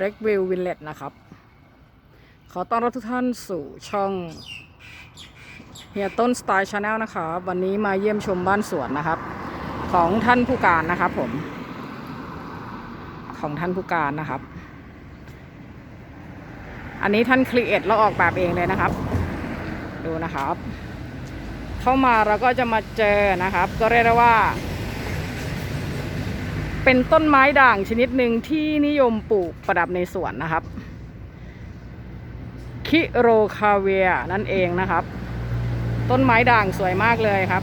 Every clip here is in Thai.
เร็กวิลวิลเลตนะครับ ขอต้อนรับทุกท่านสู่ช่องเฮียต้นสไตล์ชาแนลนะครับวันนี้มาเยี่ยมชมบ้านสวนนะครับ ของท่านผู้การนะครับผม ของท่านผู้การนะครับ อันนี้ท่านครีเอทแล้วออกแบบเองเลยนะครับ ดูนะครับ เข้ามาเราก็จะมาเจอนะครับ ก็เรียกได้ว่า เป็นต้นไม้ด่างชนิดหนึ่งที่นิยมปลูกประดับในสวนนะครับ คิโรคาเวียนั่นเองนะครับ ต้นไม้ด่างสวยมากเลยครับ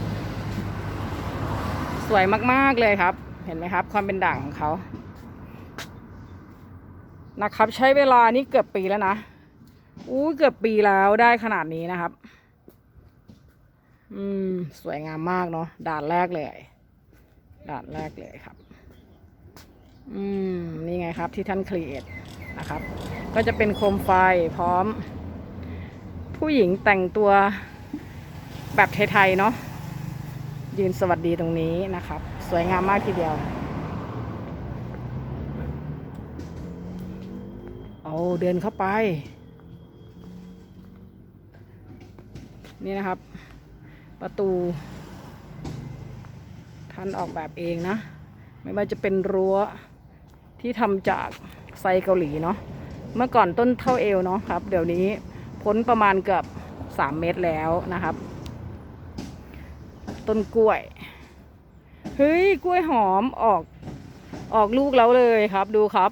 สวยมากๆเลยครับ เห็นไหมครับ ความเป็นด่างของเขานะครับ ใช้เวลานี่เกือบปีแล้วนะอู้เกือบปีแล้วได้ขนาดนี้นะครับ อืม สวยงามมากเนาะด่านแรกเลย ด่านแรกเลยครับ อืมนี่ไงครับที่ท่านครีเอทนะครับ ก็จะเป็นโคมไฟพร้อม ผู้หญิงแต่งตัวแบบไทยๆเนาะยืนสวัสดีตรงนี้นะครับ สวยงามมากทีเดียว เอาเดินเข้าไป นี่นะครับ ประตู ท่านออกแบบเองนะ ไม่ว่าจะเป็นรั้ว ที่ทำจากไซเกาหลีเนาะเมื่อก่อนต้นเท่าเอวเนาะครับ เดี๋ยวนี้พ้นประมาณเกือบสามเมตรแล้วนะครับ ต้นกล้วยเฮ้ยกล้วยหอมออกออกลูกแล้วเลยครับ ดูครับ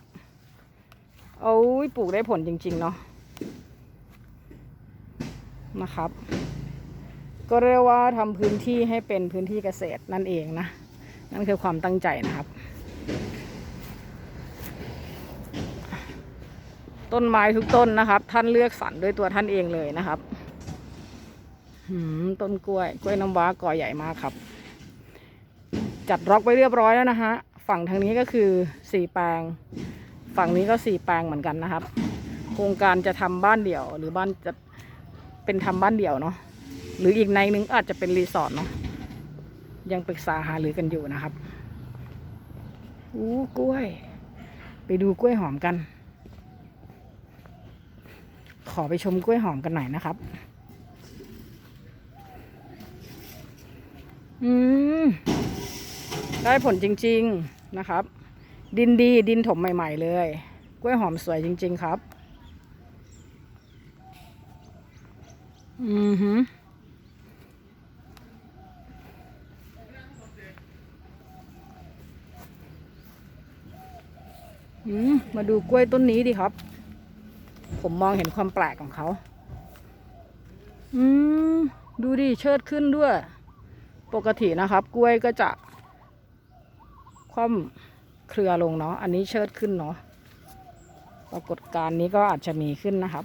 เอาปลูกได้ผลจริง ๆ เนาะนะครับ ก็เรียกว่าทำพื้นที่ให้เป็นพื้นที่เกษตรนั่นเองนะ นั่นคือความตั้งใจนะครับ ต้นไม้ทุกต้นนะครับ ท่านเลือกสรรด้วยตัวท่านเองเลยนะครับหืมต้นกล้วย กล้วยน้ำว้ากอใหญ่มากครับ จัดร็อกไว้เรียบร้อยแล้วนะฮะฝั่งทางนี้ก็คือสี่แปลง ฝั่งนี้ก็สี่แปลงเหมือนกันนะครับ โครงการจะทำบ้านเดี่ยว หรือบ้านจะเป็นทำบ้านเดี่ยวเนาะหรืออีกในนึงอาจจะเป็นรีสอร์ทเนาะยังปรึกษาหารือกันอยู่นะครับอู้กล้วย ไปดูกล้วยหอมกัน อไปชมกล้วยหอมกันหน่อยนะครับ อืม ได้ผลจริง ๆนะครับ ดินดีดินถมใหม่ ๆ เลย กล้วยหอมสวยจริง ๆ ครับ อือหืออืมมาดูกล้วยต้นนี้ดิครับ ผมมองเห็นความแปลกของเขา อืม ดูดิ เชิดขึ้นด้วย ปกตินะครับ กล้วยก็จะคว่ำเครือลงเนาะ อันนี้เชิดขึ้นเนาะ ปรากฏการณ์นี้ก็อาจจะมีขึ้นนะครับ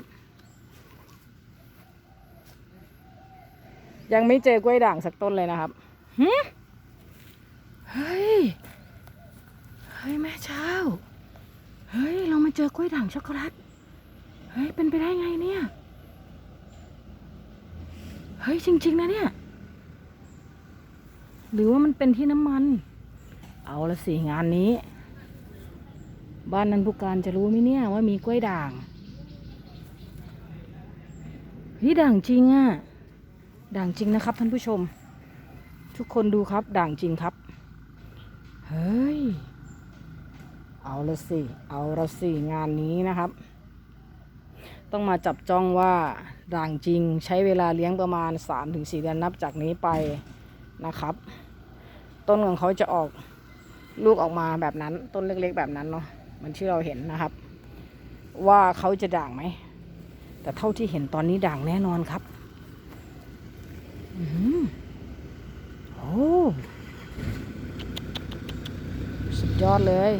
ยังไม่เจอกล้วยด่างสักต้นเลยนะครับหึเฮ้ย เฮ้ย แม่เจ้า เฮ้ย เรามาเจอกล้วยด่างช็อกโกแลต เฮ้ย เป็นไปได้ไงเนี่ย เฮ้ย จริง ๆ นะเนี่ย หรือว่ามันเป็นที่น้ำมัน เอาละสิงานนี้ บ้านนันผู้การจะรู้ไหมเนี่ยว่ามีกล้วยด่างเฮ้ยด่างจริงอะด่างจริงนะครับท่านผู้ชม ทุกคนดูครับ ด่างจริงครับ เฮ้ย เอาละสิ เอาละสิงานนี้นะครับ ต้องมาจับจ้องว่าด่างจริงใช้เวลาเลี้ยงประมาณ 3-4 เดือนนับจากนี้ไปนะครับ ต้นของเขาจะออกลูกออกมาแบบนั้น ต้นเล็กๆ แบบนั้นเนาะเหมันที่เราเห็นนะครับ ว่าเขาจะด่างไหม แต่เท่าที่เห็นตอนนี้ด่างแน่นอนครับอื้อหือโอ้สุดยอดเลย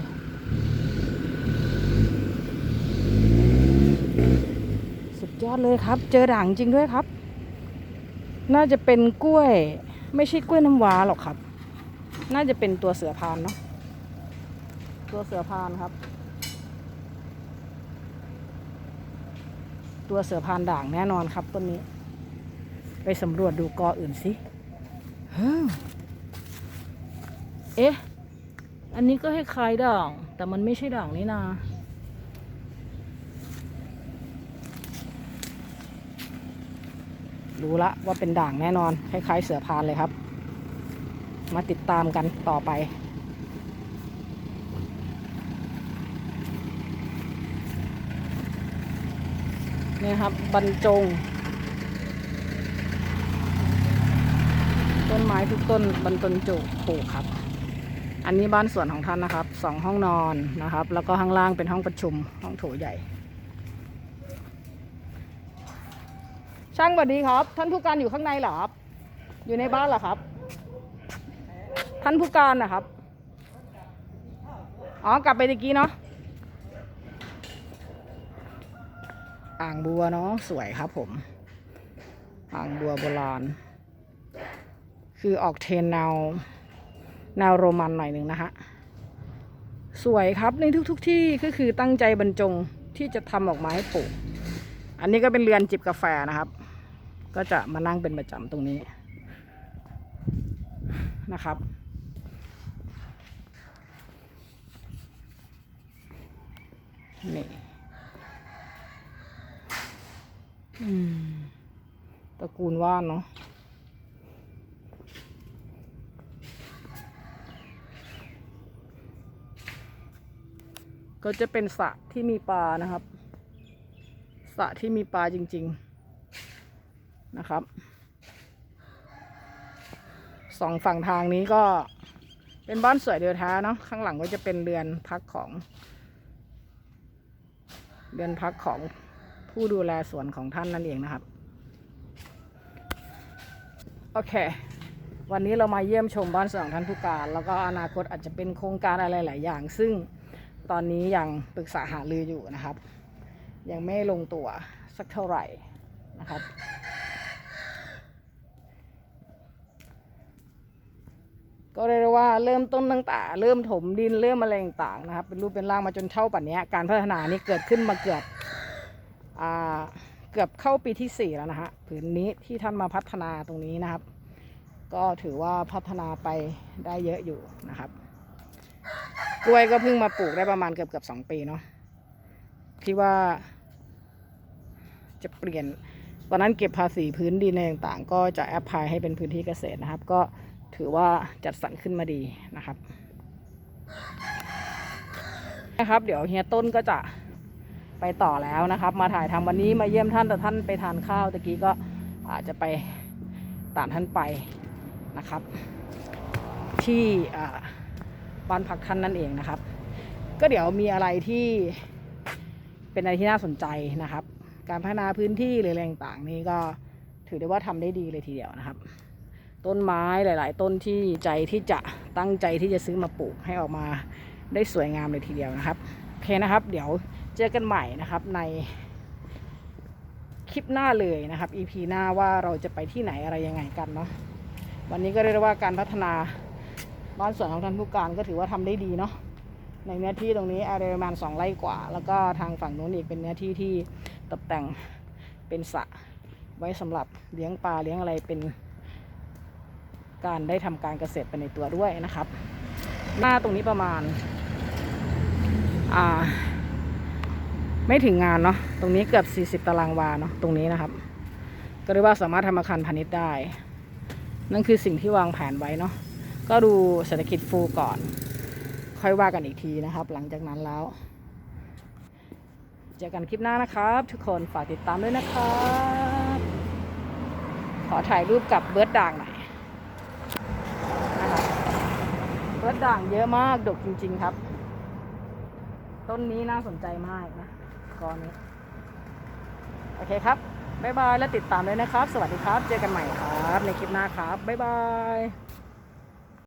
สุด ยอดเลยครับ เจอด่างจริงด้วยครับ น่าจะเป็นกล้วย ไม่ใช่กล้วยน้ำว้าหรอกครับ น่าจะเป็นตัวเสือพานเนาะตัวเสือพานครับ ตัวเสือพานด่างแน่นอนครับต้นนี้ ไปสำรวจดูกออื่นสิเฮ้ยเอ๊ะ อันนี้ก็ให้คล้ายด่าง แต่มันไม่ใช่ด่างนี่นา รู้ละว่าเป็นด่างแน่นอน คล้าย ๆ เสือพานเลยครับ มาติดตามกันต่อไป นี่ครับบรรจง ต้นไม้ทุกต้นบรรจงจุปลูกครับ อันนี้บ้านสวนของท่านนะครับสองห้องนอนนะครับ แล้วก็ข้างล่างเป็นห้องประชุมห้องโถใหญ่ ช่างสวัสดีครับ ท่านผู้การอยู่ข้างในเหรอครับ อยู่ในบ้านเหรอครับ ท่านผู้การนะครับ อ๋อกลับไปตะกี้เนาะ อ่างบัวเนาะสวยครับผม อ่างบัวโบราณ คือออกเทรนแนวแนวโรมันหน่อยหนึ่งนะฮะ สวยครับในทุกๆทที่ก็คือตั้งใจบรรจงที่จะทำออกมาให้ปลูกอันนี้ก็เป็นเรือนจิบกาแฟนะครับ ก็จะมานั่งเป็นประจำตรงนี้นะครับ นี่ตระกูลว่านเนาะก็จะเป็นสระที่มีปลานะครับสระที่มีปลาจริง ๆ นะครับสองฝั่งทางนี้ก็เป็นบ้านสวยเดียวท้าเนาะข้างหลังก็จะเป็นเรือนพักของ เรือนพักของผู้ดูแลสวนของท่านนั่นเองนะครับ โอเค วันนี้เรามาเยี่ยมชมบ้านสวนของท่านผู้การ แล้วก็อนาคตอาจจะเป็นโครงการอะไรหลายอย่าง ซึ่งตอนนี้ยังปรึกษาหารืออยู่นะครับ ยังไม่ลงตัวสักเท่าไหร่นะครับ ก็เรียกว่าเริ่มต้นตั้งแต่เริ่มถมดินเริ่มอะไรต่างๆนะครับเป็นรูปเป็นร่างมาจนเท่าปัจจุบันนี้การพัฒนานี้เกิดขึ้นมาเกือบเกือบเข้าปีที่สี่แล้วนะฮะผืนนี้ที่ท่านมาพัฒนาตรงนี้นะครับ ก็ถือว่าพัฒนาไปได้เยอะอยู่นะครับ กล้วยก็เพิ่งมาปลูกได้ประมาณเกือบเกือบสองปีเนาะที่ว่า จะเปลี่ยนตอนนั้นเก็บภาษีพื้นดินอะไรต่างๆ ก็จะแอปพลายให้เป็นพื้นที่เกษตรนะครับ ก็ ถือว่าจัดสรรขึ้นมาดีนะครับนะครับ เดี๋ยวเฮียต้นก็จะไปต่อแล้วนะครับ มาถ่ายทำวันนี้มาเยี่ยมท่านแต่ท่านไปทานข้าวตะกี้ก็อาจจะไปตามท่านไปนะครับ ที่บ้านพักท่านนั่นเองนะครับ ก็เดี๋ยวมีอะไรที่เป็นอะไรที่น่าสนใจนะครับ การพัฒนาพื้นที่หรืออะไรต่างๆนี่ก็ถือได้ว่าทำได้ดีเลยทีเดียวนะครับ ต้นไม้หลาย ๆ ต้นที่ใจที่จะตั้งใจที่จะซื้อมาปลูกให้ออกมาได้สวยงามเลยทีเดียวนะครับโอเคนะครับ เดี๋ยวเจอกันใหม่นะครับในคลิปหน้าเลยนะครับ EP หน้าว่าเราจะไปที่ไหนอะไรยังไงกันเนาะวันนี้ก็เรียกว่าการพัฒนาบ้านสวนของท่านผู้การก็ถือว่าทำได้ดีเนาะในเนื้อที่ตรงนี้อารีประมาณสองไร่กว่า แล้วก็ทางฝั่งนู้นอีกเป็นเนื้อที่ที่ตกแต่งเป็นสระไว้สำหรับเลี้ยงปลาเลี้ยงอะไรเป็น การได้ทำการเกษตรไปในตัวด้วยนะครับ หน้าตรงนี้ประมาณ อ่า ไม่ถึงงานเนาะตรงนี้เกือบ 40 ตารางวาเนาะตรงนี้นะครับ ก็เรียกว่าสามารถทำอาคารพาณิชย์ได้ นั่นคือสิ่งที่วางแผนไว้เนาะก็ดูเศรษฐกิจฟูก่อน ค่อยว่ากันอีกทีนะครับ หลังจากนั้นแล้วเจอกันคลิปหน้านะครับ ทุกคนฝากติดตามด้วยนะครับ ขอถ่ายรูปกับเบิร์ดด่างหน่อย นะครับ เบิร์ดด่างเยอะมากดกจริง ๆครับ ต้นนี้น่าสนใจมากนะกอนี้โอเคครับบ๊ายบาย และติดตามด้วยนะครับ สวัสดีครับ เจอกันใหม่ครับ ในคลิปหน้าครับบ๊ายบาย